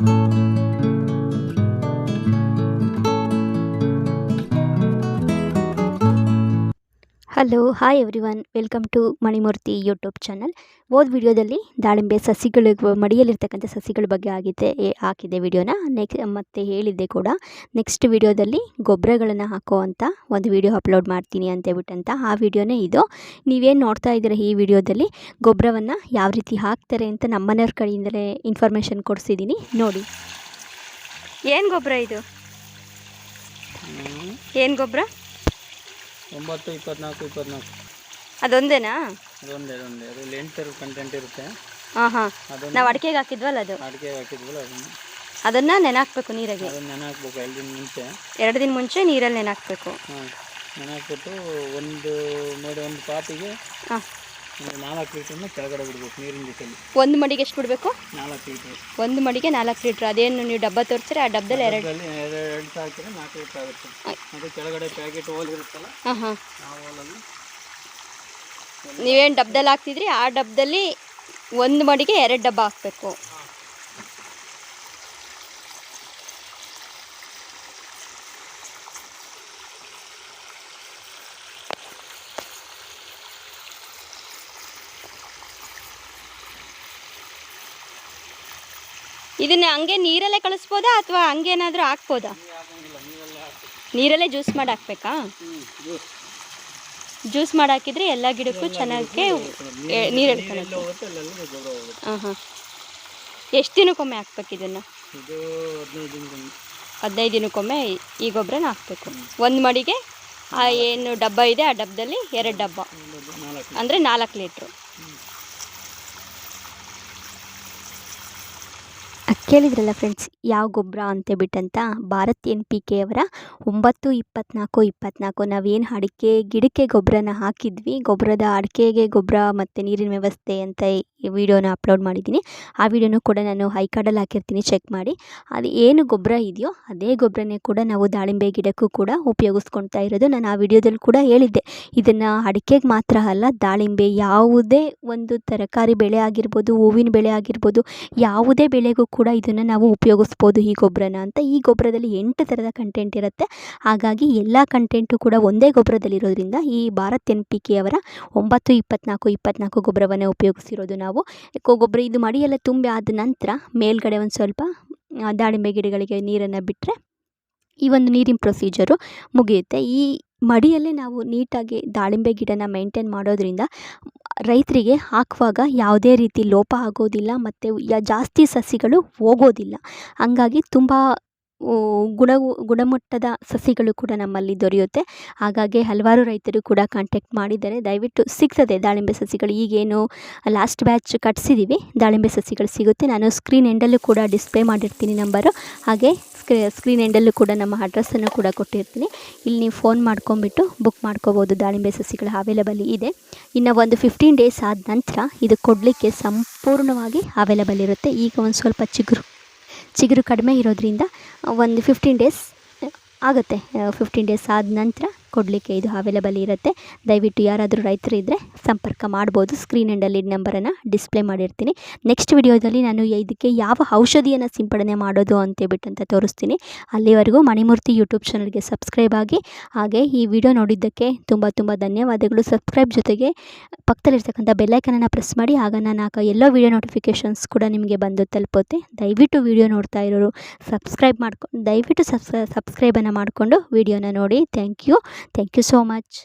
Música hello hi everyone welcome to Manimurthy YouTube channel ಹೋದ ವಿಡಿಯೋದಲ್ಲಿ ದಾಳಿಂಬೆ ಸಸಿಗಳು ಮಡಿಯಲ್ಲಿರ್ತಕ್ಕಂಥ ಸಸಿಗಳ ಬಗ್ಗೆ ಆಗಿದೆ ಹಾಕಿದೆ ವೀಡಿಯೋನ ವಿಡಿಯೋನ. ನೆಕ್ ಮತ್ತು ಹೇಳಿದ್ದೆ ಕೂಡ ನೆಕ್ಸ್ಟ್ ವಿಡಿಯೋದಲ್ಲಿ ಗೊಬ್ಬರಗಳನ್ನು ಅಂತ ಒಂದು ವಿಡಿಯೋ ಅಪ್ಲೋಡ್ ಮಾಡ್ತೀನಿ ಅಂತ ಹೇಳ್ಬಿಟ್ಟಂತ ಆ ವಿಡಿಯೋನೇ ಇದು. ನೀವೇನು ನೋಡ್ತಾ ಇದ್ದೀರ ಈ ವಿಡಿಯೋದಲ್ಲಿ ಗೊಬ್ಬರವನ್ನು ಯಾವ ರೀತಿ ಹಾಕ್ತಾರೆ ಅಂತ ನಮ್ಮನೆಯವ್ರ ಕಡೆಯಿಂದಲೇ ಇನ್ಫಾರ್ಮೇಷನ್ ಕೊಡಿಸಿದ್ದೀನಿ. ನೋಡಿ. ಏನು ಗೊಬ್ಬರ ಇದು? ಏನು ಗೊಬ್ಬರ? ಒಂಬತ್ತು ಇಪ್ಪತ್ನಾಲ್ಕು ಇಪ್ಪತ್ನಾಲ್ಕು. ಅದೊಂದೇನಾ? ಅದೊಂದೇ ಅದೊಂದೇ. ಅದರಲ್ಲಿ ಎಂಟು ಕಂಟೆಂಟ್ ಇರುತ್ತೆ. ಹಾಂ ಹಾಂ. ಅದನ್ನು ನಾವು ಅಡಿಕೆಗೆ ಹಾಕಿದ್ವಲ್ಲ ಅದು? ಅಡಿಕೆಗೆ ಹಾಕಿದ್ವಲ್ಲ ಅದನ್ನು. ಅದನ್ನು ನೆನಾಕ್ಬೇಕು ನೀರಿಗೆ. ಅದನ್ನು ನೆನೆ ಹಾಕ್ಬೇಕು ಎರಡು ದಿನ ಮುಂಚೆ. ಎರಡು ದಿನ ಮುಂಚೆ ನೀರಲ್ಲಿ ನೆನಾಕ್ಬೇಕು. ಹಾಂ ನೆನೆ ಹಾಕ್ಬಿಟ್ಟು ಒಂದು ನೋಡಿ ಒಂದು ಪಾತಿಗೆ ಹಾಂ. ನಾಲ್ಕು ಲೀಟ್ರನ್ನ ಕೆಳಗಡೆ ಬಿಡ್ಬೇಕು ನೀರಿನ ಜೊತೆಲಿ. ಒಂದು ಮಡಿಗೆ ಎಷ್ಟು ಬಿಡಬೇಕು? ನಾಲ್ಕು ಲೀಟ್ರ್ ಒಂದು ಮಡಿಗೆ ನಾಲ್ಕು ಲೀಟ್ರ್ ಅದೇನು ನೀವು ಡಬ್ಬ ತೋರಿಸ್ರೆ ಆ ಡಬ್ಬದಲ್ಲಿ ಎರಡು ಎರಡು ಎರಡು ಹಾಕಿದ್ರೆ ನಾಲ್ಕು ಲೀಟ್ರ್ ಆಗುತ್ತೆ. ಅದು ಕೆಳಗಡೆ ಪ್ಯಾಕೆಟ್ ಹೋಲ್ ಇರುತ್ತಲ್ಲ ಹಾಂ ಹಾಂ. ಆ ಹೋಲಲ್ಲಿ ನೀವೇನು ಡಬ್ಬದಲ್ಲಿ ಹಾಕ್ತಿದ್ರಿ ಆ ಡಬ್ಬದಲ್ಲಿ ಒಂದು ಮಡಿಗೆ ಎರಡು ಡಬ್ಬ ಹಾಕಬೇಕು. ಇದನ್ನ ಹಂಗೆ ನೀರಲ್ಲೇ ಕಳಿಸ್ಬೋದಾ ಅಥವಾ ಹಂಗೇನಾದರೂ ಹಾಕ್ಬೋದಾ? ನೀರಲ್ಲೇ ಜ್ಯೂಸ್ ಮಾಡಿ ಹಾಕ್ಬೇಕಾ? ಜ್ಯೂಸ್ ಮಾಡಿ ಹಾಕಿದ್ರೆ ಎಲ್ಲ ಗಿಡಕ್ಕೂ ಚೆನ್ನಾಗಿ ನೀರು ಹೋಗುತ್ತೆ ಹಾಂ ಹಾಂ. ಎಷ್ಟು ದಿನಕ್ಕೊಮ್ಮೆ ಹಾಕ್ಬೇಕು ಇದನ್ನು? ಇದು ಹದಿನೈದು ದಿನಕ್ಕೊಮ್ಮೆ. ಈ- ಗೊಬ್ಬರನ ಹಾಕಬೇಕು. ಒಂದು ಮಡಿಗೆ ಆ ಏನು ಡಬ್ಬ ಇದೆ ಆ ಡಬ್ಬದಲ್ಲಿ ಎರಡು ಡಬ್ಬ. ಅಂದರೆ ನಾಲ್ಕು ಲೀಟ್ರು. a ಕೇಳಿದ್ರಲ್ಲ ಫ್ರೆಂಡ್ಸ್ ಯಾವ ಗೊಬ್ಬರ ಅಂತ ಬಿಟ್ಟಂತ ಭಾರತ್ ಎನ್ ಪಿ ಕೆ ಅವರ ಒಂಬತ್ತು ಇಪ್ಪತ್ನಾಲ್ಕು ಇಪ್ಪತ್ನಾಲ್ಕು ನಾವೇನು ಅಡಿಕೆ, ಗಿಡಕ್ಕೆ ಗೊಬ್ಬರನ ಹಾಕಿದ್ವಿ. ಗೊಬ್ಬರದ ಅಡಿಕೆಗೆ ಗೊಬ್ಬರ ಮತ್ತು ನೀರಿನ ವ್ಯವಸ್ಥೆ ಅಂತ ಈ ವಿಡಿಯೋನ ಅಪ್ಲೋಡ್ ಮಾಡಿದ್ದೀನಿ. ಆ ವಿಡಿಯೋನು ಕೂಡ ನಾನು ಹೈಕಾರ್ಡಲ್ಲಿ ಹಾಕಿರ್ತೀನಿ ಚೆಕ್ ಮಾಡಿ. ಅದು ಏನು ಗೊಬ್ಬರ ಇದೆಯೋ ಅದೇ ಗೊಬ್ಬರನೇ ಕೂಡ ನಾವು ದಾಳಿಂಬೆ ಗಿಡಕ್ಕೂ ಕೂಡ ಉಪಯೋಗಿಸ್ಕೊಳ್ತಾ ಇರೋದು. ನಾನು ಆ ವಿಡಿಯೋದಲ್ಲಿ ಕೂಡ ಹೇಳಿದ್ದೆ. ಇದನ್ನು ಅಡಿಕೆಗೆ ಮಾತ್ರ ಅಲ್ಲ, ದಾಳಿಂಬೆ ಯಾವುದೇ ಒಂದು ತರಕಾರಿ ಬೆಳೆ ಆಗಿರ್ಬೋದು, ಹೂವಿನ ಬೆಳೆ ಆಗಿರ್ಬೋದು, ಯಾವುದೇ ಬೆಳೆಗೂ ಕೂಡ ಇದನ್ನು ನಾವು ಉಪಯೋಗಿಸ್ಬೋದು ಈ ಗೊಬ್ಬರನ ಅಂತ. ಈ ಗೊಬ್ಬರದಲ್ಲಿ ಎಂಟು ಥರದ ಕಂಟೆಂಟ್ ಇರುತ್ತೆ. ಹಾಗಾಗಿ ಎಲ್ಲ ಕಂಟೆಂಟು ಕೂಡ ಒಂದೇ ಗೊಬ್ಬರದಲ್ಲಿರೋದ್ರಿಂದ ಈ ಭಾರತ್ ಎನ್ ಪಿ ಕೆ ಅವರ ಒಂಬತ್ತು, ಇಪ್ಪತ್ನಾಲ್ಕು ಇಪ್ಪತ್ನಾಲ್ಕು ಗೊಬ್ಬರವನ್ನೇ ಉಪಯೋಗಿಸಿರೋದು ನಾವು. ಗೊಬ್ಬರ ಇದು ಮಡಿಯೆಲ್ಲ ತುಂಬಿ ಆದ ನಂತರ ಮೇಲ್ಗಡೆ ಒಂದು ಸ್ವಲ್ಪ ದಾಳಿಂಬೆ ಗಿಡಗಳಿಗೆ ನೀರನ್ನು ಬಿಟ್ಟರೆ ಈ ಒಂದು ನೀರಿನ ಪ್ರೊಸೀಜರು ಮುಗಿಯುತ್ತೆ. ಈ ಮಡಿಯಲ್ಲೇ ನಾವು ನೀಟಾಗಿ ದಾಳಿಂಬೆ ಗಿಡನ ಮೇಂಟೈನ್ ಮಾಡೋದ್ರಿಂದ ರೈತರಿಗೆ ಹಾಕುವಾಗ ಯಾವುದೇ ರೀತಿ ಲೋಪ ಆಗೋದಿಲ್ಲ ಮತ್ತು ಜಾಸ್ತಿ ಸಸಿಗಳು ಹೋಗೋದಿಲ್ಲ. ಹಂಗಾಗಿ ತುಂಬ ಗುಣವು ಗುಣ, ಗುಣಮಟ್ಟದ ಸಸಿಗಳು ಕೂಡ ನಮ್ಮಲ್ಲಿ ದೊರೆಯುತ್ತೆ. ಹಾಗಾಗಿ ಹಲವಾರು ರೈತರು ಕೂಡ ಕಾಂಟ್ಯಾಕ್ಟ್ ಮಾಡಿದ್ದಾರೆ ದಯವಿಟ್ಟು ಸಿಗ್ತದೆ ದಾಳಿಂಬೆ ಸಸಿಗಳು. ಈಗೇನು ಲಾಸ್ಟ್ ಬ್ಯಾಚ್ ಕಟ್ಸಿದ್ದೀವಿ ದಾಳಿಂಬೆ ಸಸಿಗಳು ಸಿಗುತ್ತೆ. ನಾನು ಸ್ಕ್ರೀನ್ ಎಂಡಲ್ಲೂ ಕೂಡ ಡಿಸ್ಪ್ಲೇ ಮಾಡಿರ್ತೀನಿ ನಂಬರು ಹಾಗೆ ಸ್ಕ್ರೀ ಸ್ಕ್ರೀನ್ ಎಂಡಲ್ಲೂ ಕೂಡ ನಮ್ಮ ಅಡ್ರೆಸ್ಸನ್ನು ಕೂಡ ಕೊಟ್ಟಿರ್ತೀನಿ. ಇಲ್ಲಿ ನೀವು ಫೋನ್ ಮಾಡ್ಕೊಂಬಿಟ್ಟು ಬುಕ್ ಮಾಡ್ಕೋಬೋದು. ದಾಳಿಂಬೆ ಸಸಿಗಳು ಅವೈಲೇಬಲ್ ಇದೆ. ಇನ್ನು ಒಂದು ಫಿಫ್ಟೀನ್ ಡೇಸ್ ಆದ ನಂತರ ಇದು ಕೊಡಲಿಕ್ಕೆ ಸಂಪೂರ್ಣವಾಗಿ ಅವೈಲೇಬಲ್ ಇರುತ್ತೆ. ಈಗ ಒಂದು ಸ್ವಲ್ಪ ಚಿಗುರು ಚಿಗುರು ಕಡಿಮೆ ಇರೋದ್ರಿಂದ ಒಂದು ಫಿಫ್ಟೀನ್ ಡೇಸ್ ಆಗುತ್ತೆ. ಫಿಫ್ಟೀನ್ ಡೇಸ್ ಆದ ನಂತರ ಕೊಡಲಿಕ್ಕೆ ಇದು ಅವೈಲೇಬಲ್ ಇರುತ್ತೆ. ದಯವಿಟ್ಟು ಯಾರಾದರೂ ರೈತರು ಇದ್ದರೆ ಸಂಪರ್ಕ ಮಾಡ್ಬೋದು. ಸ್ಕ್ರೀನ್ ಎಂಡಲ್ಲಿ ನಂಬರನ್ನು ಡಿಸ್ಪ್ಲೇ ಮಾಡಿರ್ತೀನಿ. ನೆಕ್ಸ್ಟ್ ವಿಡಿಯೋದಲ್ಲಿ ನಾನು ಇದಕ್ಕೆ ಯಾವ ಔಷಧಿಯನ್ನು ಸಿಂಪಡಣೆ ಮಾಡೋದು ಅಂತೇಳ್ಬಿಟ್ಟು ಅಂತ ತೋರಿಸ್ತೀನಿ. ಅಲ್ಲಿವರೆಗೂ ಮಣಿಮೂರ್ತಿ ಯೂಟ್ಯೂಬ್ ಚಾನಲ್ಗೆ ಸಬ್ಸ್ಕ್ರೈಬ್ ಆಗಿ, ಹಾಗೆ ಈ ವಿಡಿಯೋ ನೋಡಿದ್ದಕ್ಕೆ ತುಂಬ ತುಂಬ ಧನ್ಯವಾದಗಳು. ಸಬ್ಸ್ಕ್ರೈಬ್ ಜೊತೆಗೆ ಪಕ್ಕದಲ್ಲಿರ್ತಕ್ಕಂಥ ಬೆಲ್ಲೈಕನನ್ನು ಪ್ರೆಸ್ ಮಾಡಿ, ಆಗ ನಾನು ಹಾಕೋ ಎಲ್ಲ ವಿಡಿಯೋ ನೋಟಿಫಿಕೇಷನ್ಸ್ ಕೂಡ ನಿಮಗೆ ಬಂದು ತಲುಪುತ್ತೆ. ದಯವಿಟ್ಟು ವಿಡಿಯೋ ನೋಡ್ತಾ ಇರೋರು ಸಬ್ಸ್ಕ್ರೈಬ್ ಮಾಡ್ಕೊಂಡು ದಯವಿಟ್ಟು ಸಬ್ಸ್ ಸಬ್ಸ್ಕ್ರೈಬನ್ನು ಮಾಡಿಕೊಂಡು ವಿಡಿಯೋನ ನೋಡಿ. Thank you thank you so much